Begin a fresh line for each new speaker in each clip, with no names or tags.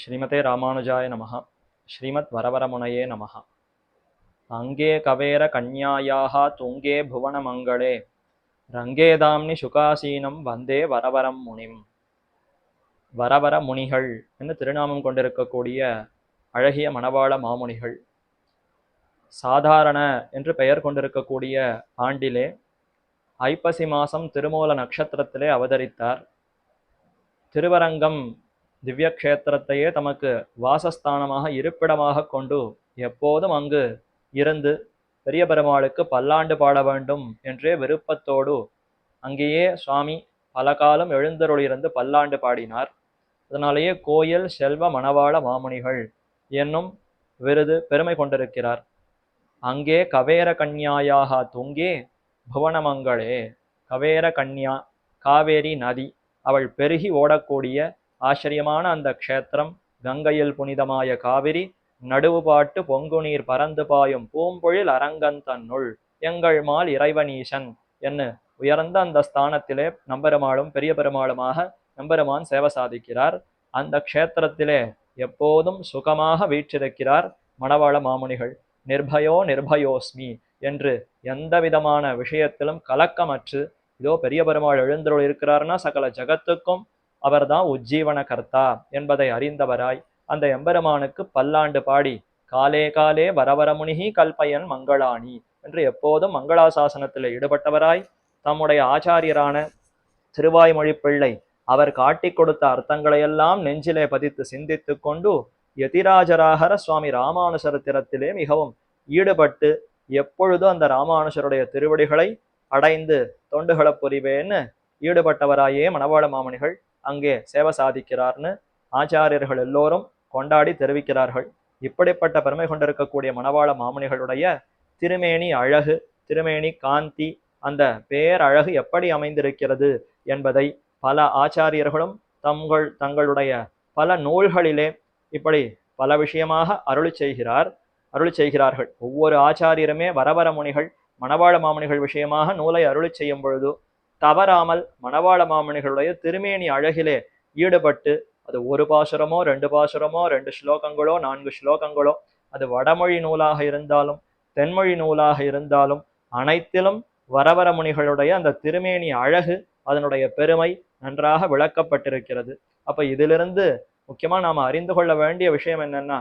ஸ்ரீமதே ராமானுஜாய நமக ஸ்ரீமத் வரவரமுனையே நமः அங்கே கவேர கன்யாயாக துங்கே புவனமங்களே. ரங்கேதாம்னி சுகாசீனம் வந்தே வரவரம் முனிம். வரவர முனிகள் என்று திருநாமம் கொண்டிருக்கக்கூடிய அழகிய மணவாள மாமுனிகள். சாதாரண என்று பெயர் கொண்டிருக்கக்கூடிய ஆண்டிலே ஐப்பசி மாசம் திருமூல நட்சத்திரத்திலே அவதரித்தார். திருவரங்கம் திவ்ய க்ஷேத்திரத்தையே தமக்கு வாசஸ்தானமாக இருப்பிடமாக கொண்டு எப்போதும் அங்கு இருந்து பெரிய பெருமாளுக்கு பல்லாண்டு பாட வேண்டும் என்றே விருப்பத்தோடு அங்கேயே சுவாமி பல காலம் எழுந்தருளிருந்து பல்லாண்டு பாடினார். அதனாலேயே கோயில் செல்வ மணவாள மாமுனிகள் என்னும் விருது பெருமை கொண்டிருக்கிறார். அங்கே கவேர கன்யாயாக தொங்கே புவனமங்களே. கவேர கன்யா காவேரி நதி அவள் பெருகி ஓடக்கூடிய ஆச்சரியமான அந்த க்ஷேத்திரம் கங்கையில் புனிதமாய காவிரி நடுவு பாட்டு பொங்குநீர் பறந்து பாயும் பூம்பொழில் அரங்கன் தன்னுள் எங்கள் மால் இறைவனீசன் என்ன உயர்ந்த அந்த ஸ்தானத்திலே நம்பெருமாளும் பெரிய பெருமாளுமாக நம்பெருமான் சேவை சாதிக்கிறார். அந்த க்ஷேத்திரத்திலே எப்போதும் சுகமாக வீற்றிருக்கிறார் மணவாள மாமுனிகள். நிர்பயோ நிர்பயோஸ்மி என்று எந்த விதமான விஷயத்திலும் கலக்கமற்று இதோ பெரிய பெருமாள் எழுந்தருள் இருக்கிறார்னா சகல ஜகத்துக்கும் அவர்தான் உஜ்ஜீவன கர்த்தா என்பதை அறிந்தவராய் அந்த எம்பெருமானுக்கு பல்லாண்டு பாடி காலே காலே வரவரமுனிகி கல்பயன் மங்களாணி என்று எப்போதும் மங்களாசாசனத்தில் ஈடுபட்டவராய் தம்முடைய ஆச்சாரியரான திருவாய்மொழி பிள்ளை அவர் காட்டிக் கொடுத்த அர்த்தங்களையெல்லாம் நெஞ்சிலே பதித்து சிந்தித்து கொண்டு யதிராஜராகர சுவாமி ராமானுசரத்திரத்திலே மிகவும் ஈடுபட்டு எப்பொழுதும் அந்த ராமானுஷருடைய திருவடிகளை அடைந்து தொண்டுகளப் புரிவேன்னு ஈடுபட்டவராயே மணவாள மாமணிகள். அங்கே சேவை சாதிக்கிறார்னு ஆச்சாரியர்கள் எல்லோரும் கொண்டாடி தெரிவிக்கிறார்கள். இப்படிப்பட்ட பெருமை கொண்டிருக்கக்கூடிய மணவாள மாமுனிகளுடைய திருமேனி அழகு திருமேனி காந்தி அந்த பேரழகு எப்படி அமைந்திருக்கிறது என்பதை பல ஆச்சாரியர்களும் தங்கள் தங்களுடைய பல நூல்களிலே இப்படி பல விஷயமாக அருளி செய்கிறார் அருள் செய்கிறார்கள். ஒவ்வொரு ஆச்சாரியருமே வரவர முனிகள் மணவாள மாமுனிகள் விஷயமாக நூலை அருள் செய்யும் பொழுது தவறாமல் மணவாள மாமணிகளுடைய திருமேனி அழகிலே ஈடுபட்டு அது ஒரு பாசுரமோ ரெண்டு பாசுரமோ ரெண்டு ஸ்லோகங்களோ நான்கு ஸ்லோகங்களோ அது வடமொழி நூலாக இருந்தாலும் தென்மொழி நூலாக இருந்தாலும் அனைத்திலும் வரவர முனிகளுடைய அந்த திருமேனி அழகு அதனுடைய பெருமை நன்றாக விளக்கப்பட்டிருக்கிறது. அப்ப இதிலிருந்து முக்கியமா நாம் அறிந்து கொள்ள வேண்டிய விஷயம் என்னன்னா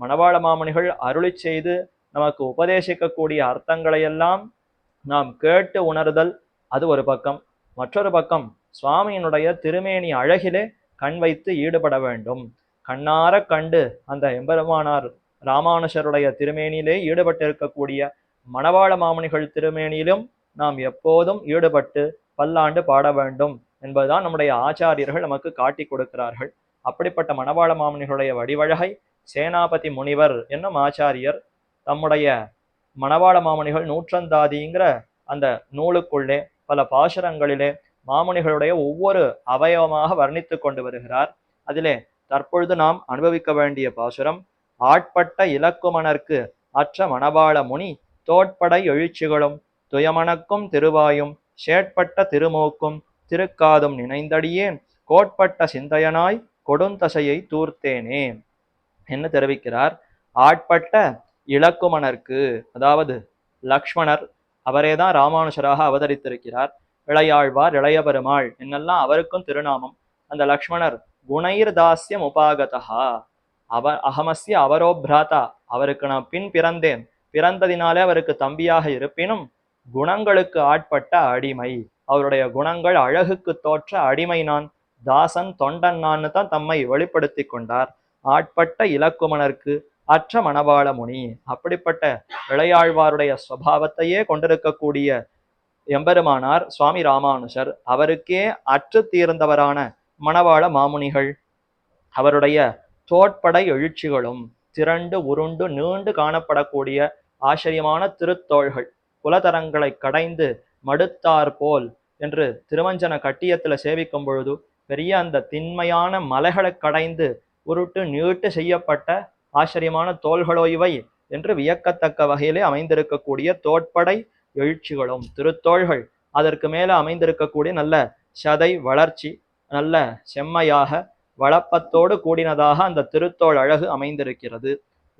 மணவாள மாமணிகள் அருளி செய்து நமக்கு உபதேசிக்கக்கூடிய அர்த்தங்களையெல்லாம் நாம் கேட்டு உணர்தல் அது ஒரு பக்கம். மற்றொரு பக்கம் சுவாமியினுடைய திருமேனி அழகிலே கண் வைத்து ஈடுபட வேண்டும். கண்ணார கண்டு அந்த எம்பெருமானார் ராமானுஷருடைய திருமேனியிலே ஈடுபட்டிருக்கக்கூடிய மணவாள மாமணிகள் திருமேனியிலும் நாம் எப்போதும் ஈடுபட்டு பல்லாண்டு பாட வேண்டும் என்பதுதான் நம்முடைய ஆச்சாரியர்கள் நமக்கு காட்டி கொடுக்கிறார்கள். அப்படிப்பட்ட மணவாள மாமணிகளுடைய வடிவழகை சேனாபதி முனிவர் என்னும் ஆச்சாரியர் தம்முடைய மணவாள மாமணிகள் நூற்றந்தாதிங்கிற அந்த நூலுக்குள்ளே பல பாசுரங்களிலே மாமுனிகளுடைய ஒவ்வொரு அவயவமாக வர்ணித்து கொண்டு வருகிறார். அதிலே தற்பொழுது நாம் அனுபவிக்க வேண்டிய பாசுரம் ஆட்பட்ட இலக்குமணர்க்கு அற்ற மணபாள முனி தோட்படை எழுச்சிகளும் துயமணக்கும் திருவாயும் ஷேட்பட்ட திருமோக்கும் திருக்காதும் நினைந்தடியேன் கோட்பட்ட சிந்தையனாய் கொடுந்தசையை தூர்த்தேனே என்று தெரிவிக்கிறார். ஆட்பட்ட இலக்குமணர்க்கு அதாவது லக்ஷ்மணர் அவரேதான் ராமானுஷராக அவதரித்திருக்கிறார். இளையாழ்வார் இளைய பெருமாள் என்னெல்லாம் அவருக்கும் திருநாமம். அந்த லக்ஷ்மணர் குணைர் தாஸ்யம் உபாகதா அவ அகமஸ்ய அவரோ பிராதா அவருக்கு நான் பின் பிறந்தேன். பிறந்ததினாலே அவருக்கு தம்பியாக இருப்பினும் குணங்களுக்கு ஆட்பட்ட அடிமை. அவருடைய குணங்கள் அழகுக்கு தோற்ற அடிமை நான். தாசன் தொண்டன் நான்னு தான் தம்மை வெளிப்படுத்தி கொண்டார். ஆட்பட்ட இலக்குமணர்க்கு அற்ற மணவாள முனி. அப்படிப்பட்ட இளையாழ்வாருடைய சுவாவத்தையே கொண்டிருக்கக்கூடிய எம்பெருமானார் சுவாமி ராமானுஷர் அவருக்கே அற்று தீர்ந்தவரான மணவாள மாமுனிகள் அவருடைய தோட்படை எழுச்சிகளும் திரண்டு உருண்டு நீண்டு காணப்படக்கூடிய ஆச்சரியமான திருத்தோள்கள் குலதரங்களை கடைந்து மடுத்தார் போல் என்று திருவஞ்சன கட்டியத்துல சேவிக்கும் பொழுது பெரிய அந்த திண்மையான மலைகளை கடைந்து உருட்டு நீட்டு செய்யப்பட்ட ஆச்சரியமான தோள்களோ இவை என்று வியக்கத்தக்க வகையிலே அமைந்திருக்கக்கூடிய தோட்படை எழுச்சிகளும் திருத்தோள்கள். அதற்கு மேல அமைந்திருக்கக்கூடிய நல்ல சதை வளர்ச்சி நல்ல செம்மையாக வளப்பத்தோடு கூடினதாக அந்த திருத்தோள் அழகு அமைந்திருக்கிறது.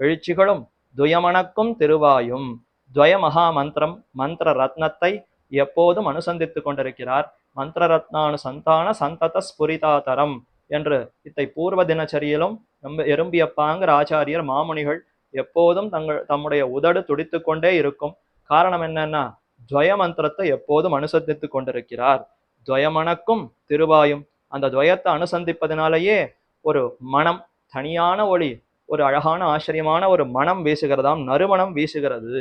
எழுச்சிகளும் துயமணக்கும் திருவாயும். துவய மகா மந்திரம் மந்திர ரத்னத்தை எப்போதும் அனுசந்தித்துக் கொண்டிருக்கிறார். மந்திர ரத்னானு சந்தான சந்தத ஸ்புரிதாதரம் என்று இத்தை பூர்வ தினச்சரியிலும் நம்ம எறும்பியப்பாங்கிற ஆச்சாரியர் மாமுனிகள் எப்போதும் தங்கள் தம்முடைய உதடு துடித்து கொண்டே இருக்கும். காரணம் என்னன்னா துவய மந்திரத்தை எப்போதும் அனுசந்தித்துக் கொண்டிருக்கிறார். துவயமணக்கும் திருவாயும். அந்த துவயத்தை அனுசந்திப்பதனாலேயே ஒரு மனம் தனியான ஒளி ஒரு அழகான ஆச்சரியமான ஒரு மனம் வீசுகிறதாம் நறுமணம் வீசுகிறது.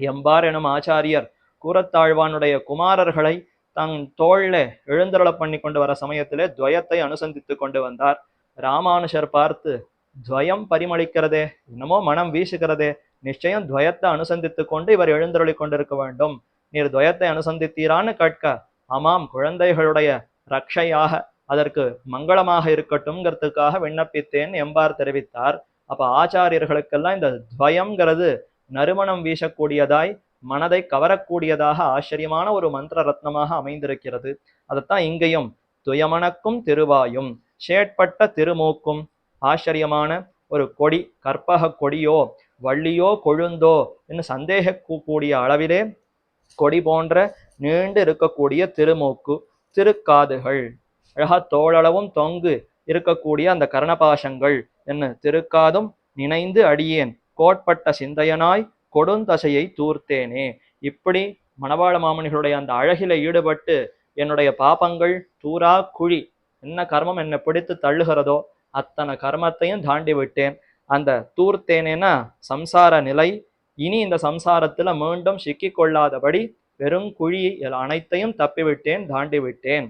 எம்பார் எனும் ஆச்சாரியர் கூரத்தாழ்வானுடைய குமாரர்களை தன் தோளில் எழுந்தருள பண்ணி கொண்டு வர சமயத்திலே துவயத்தை அனுசந்தித்து கொண்டு வந்தார். ராமானுஷர் பார்த்து துவயம் பரிமளிக்கிறதே என்னமோ மனம் வீசுகிறதே நிச்சயம் துவயத்தை அனுசந்தித்து கொண்டு இவர் எழுந்தருளி கொண்டிருக்க வேண்டும். நீர் துவயத்தை அனுசந்தித்தீரான்னு கேட்க ஆமாம் குழந்தைகளுடைய ரக்ஷையாக அதற்கு மங்களமாக இருக்கட்டும்ங்கிறதுக்காக விண்ணப்பித்தேன் எம்பார் தெரிவித்தார். அப்ப ஆச்சாரியர்களுக்கெல்லாம் இந்த துவயம்ங்கிறது நறுமணம் வீசக்கூடியதாய் மனதை கவரக்கூடியதாக ஆச்சரியமான ஒரு மந்திர ரத்னமாக அமைந்திருக்கிறது. அதைத்தான் இங்கேயும் துயமணக்கும் திருவாயும் ஷேட்பட்ட திருமூக்கும் ஆச்சரியமான ஒரு கொடி கற்பக கொடியோ வள்ளியோ கொழுந்தோ என்று சந்தேகக்கூடிய அளவிலே கொடி போன்ற நீண்டு இருக்கக்கூடிய திருமூக்கு திருக்காதுகள் அழகா தோளளவும் தொங்கு இருக்கக்கூடிய அந்த கர்ணபாசங்கள் என்ன திருக்காதும் நினைந்து அடியேன். கோட்பட்ட சிந்தையனாய் கொடுந்தசையை தூர்த்தேனே. இப்படி மணவாள மாமனிகளுடைய அந்த அழகில ஈடுபட்டு என்னுடைய பாபங்கள் தூரா குழி என்ன கர்மம் என்னை பிடித்து தள்ளுகிறதோ அத்தனை கர்மத்தையும் தாண்டி விட்டேன் அந்த தூர்த்தேனேனா சம்சார நிலை இனி இந்த சம்சாரத்துல மீண்டும் சிக்கிக் கொள்ளாதபடி வெறும் குழி அனைத்தையும் தப்பிவிட்டேன் தாண்டி விட்டேன்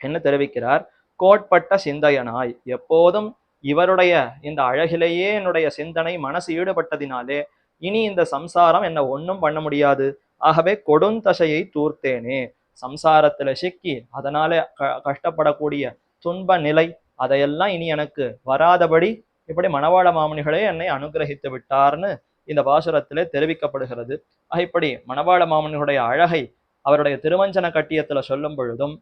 என்ன தெரிவிக்கிறார்? கோட்பட்ட சிந்தையனாய். எப்போதும் இவருடைய இந்த அழகிலேயே என்னுடைய சிந்தனை மனசு ஈடுபட்டதினாலே இனி இந்த சம்சாரம் என்ன ஒன்றும் பண்ண முடியாது. ஆகவே கொடுந்தசையை தூர்த்தேனே. சம்சாரத்துல சிக்கி அதனால க கஷ்டப்படக்கூடிய துன்ப நிலை அதையெல்லாம் இனி எனக்கு வராதபடி இப்படி மணவாள மாமனிகளே என்னை அனுகிரகித்து விட்டார்னு இந்த பாசுரத்திலே தெரிவிக்கப்படுகிறது. ஆக இப்படி மணவாள மாமனிகளுடைய அழகை அவருடைய திருவஞ்சன கட்டியத்துல சொல்லும் பொழுதும்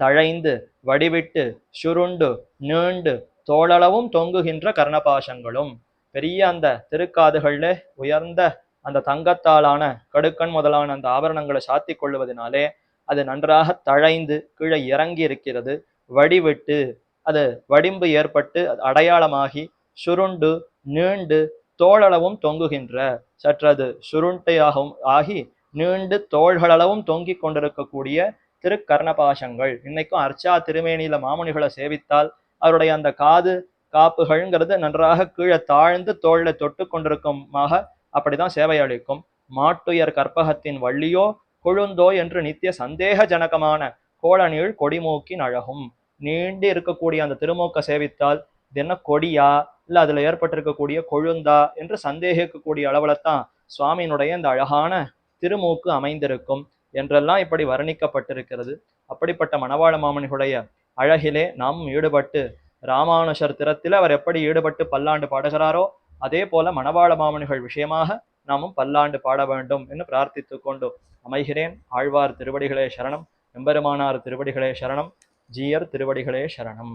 தழைந்து வடிவிட்டு சுருண்டு நீண்டு தோளளவும் தொங்குகின்ற கர்ணபாசங்களும் பெரிய அந்த திருக்காதுகளில் உயர்ந்த அந்த தங்கத்தாலான கடுக்கன் முதலான அந்த ஆபரணங்களை சாத்தி கொள்வதனாலே அது நன்றாக தழைந்து கீழே இறங்கி இருக்கிறது வடிவிட்டு அது வடிம்பு ஏற்பட்டு அடையாளமாகி சுருண்டு நீண்டு தோளளவும் தொங்குகின்ற சற்றது சுருண்டையாகவும் ஆகி நீண்டு தோள்களளவும் தொங்கிக் கொண்டிருக்கக்கூடிய திருக்கர்ணபாசங்கள். இன்னைக்கும் அர்ச்சா திருமேனியில மாமுனிகளை சேவித்தால் அவருடைய அந்த காது காப்புகள்ங்கிறது நன்றாக கீழே தாழ்ந்து தோளை தொட்டு கொண்டிருக்குமாக அப்படிதான் சேவை அளிக்கும் மாட்டுயர் கற்பகத்தின் வள்ளியோ கொழுந்தோ என்று நித்திய சந்தேக ஜனகமான கோளநீள் கொடிமூக்கின் அழகும் நீண்டு இருக்கக்கூடிய அந்த திருமூக்க சேவித்தால் இது என்ன கொடியா? இல்ல அதுல ஏற்பட்டிருக்கக்கூடிய கொழுந்தா என்று சந்தேகிக்கக்கூடிய அளவுலத்தான் தான் சுவாமியினுடைய இந்த அழகான திருமூக்கு அமைந்திருக்கும் என்றெல்லாம் இப்படி வர்ணிக்கப்பட்டிருக்கிறது. அப்படிப்பட்ட மணவாள மாமனிகளுடைய அழகிலே நாம் ஈடுபட்டு ராமானுஷர் திறத்தில் அவர் எப்படி ஈடுபட்டு பல்லாண்டு பாடுகிறாரோ அதே போல மணவாள மாமனிகள் விஷயமாக நாமும் பல்லாண்டு பாட வேண்டும் என்று பிரார்த்தித்து கொண்டு அமைகிறேன். ஆழ்வார் திருவடிகளே சரணம். எம்பெருமானார் திருவடிகளே சரணம். ஜீயர் திருவடிகளே சரணம்.